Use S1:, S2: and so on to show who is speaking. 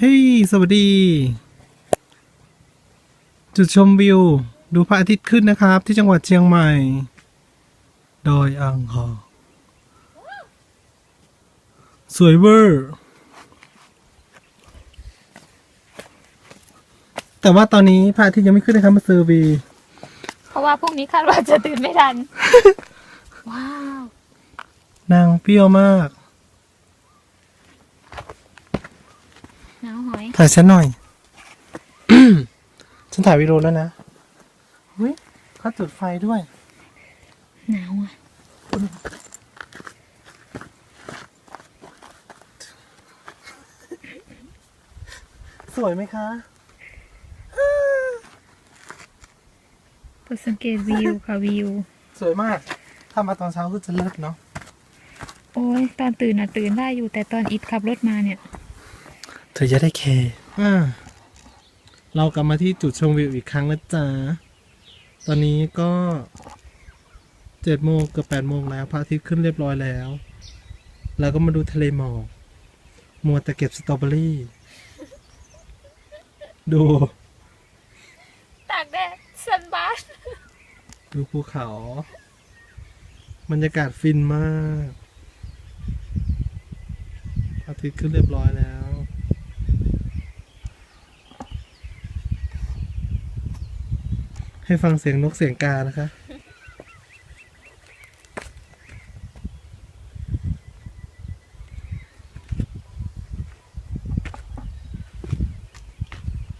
S1: เฮ้ย สวัสดี จุดชมวิว ดูพระอาทิตย์ขึ้นนะครับ ที่จังหวัดเชียงใหม่ ดอยอ่างขางสวยเวอร์ แต่ว่าตอนนี้พระอาทิตย์ยังไม่ขึ้นนะครับมาเซอร์วี
S2: เพราะว่าพรุ่งนี้คาดว่าจะตื่นไม่ทัน ว้าว
S1: นางเปรี้ยวมาก
S2: นาวหอย
S1: ถ่ายฉันหน่อย ฉันถ่ายวิดีโอแล้วนะเฮ้ยเขาจุดไฟด้วย
S2: หนาวอะ
S1: สวยไหมคะ
S2: เปิดสังเกตวิวค่ะวิว
S1: สวยมาก ถ้ามาตอนเช้าก็จะเลิศเนาะ
S2: โอ้ยตอนตื่นอะตื่นได้อยู่แต่ตอนอิดขับรถมาเนี่ย
S1: เธอจะได้เคอ่าเรากลับมาที่จุดชมวิวอีกครั้งนะจ๊ะ ตอนนี้ก็เจ็ดโมงเกือบแปดโมงแล้วพระอาทิตย์ขึ้นเรียบร้อยแล้ว แล้วก็มาดูทะเลหมอกมัวแต่เก็บสตรอเบอรี่ ดู
S2: ตากแดดสันบาส
S1: ดูภูเขาบรรยากาศฟินมากพระอาทิตย์ขึ้นเรียบร้อยแล้ว ให้ฟังเสียงนกเสียงกานะคะ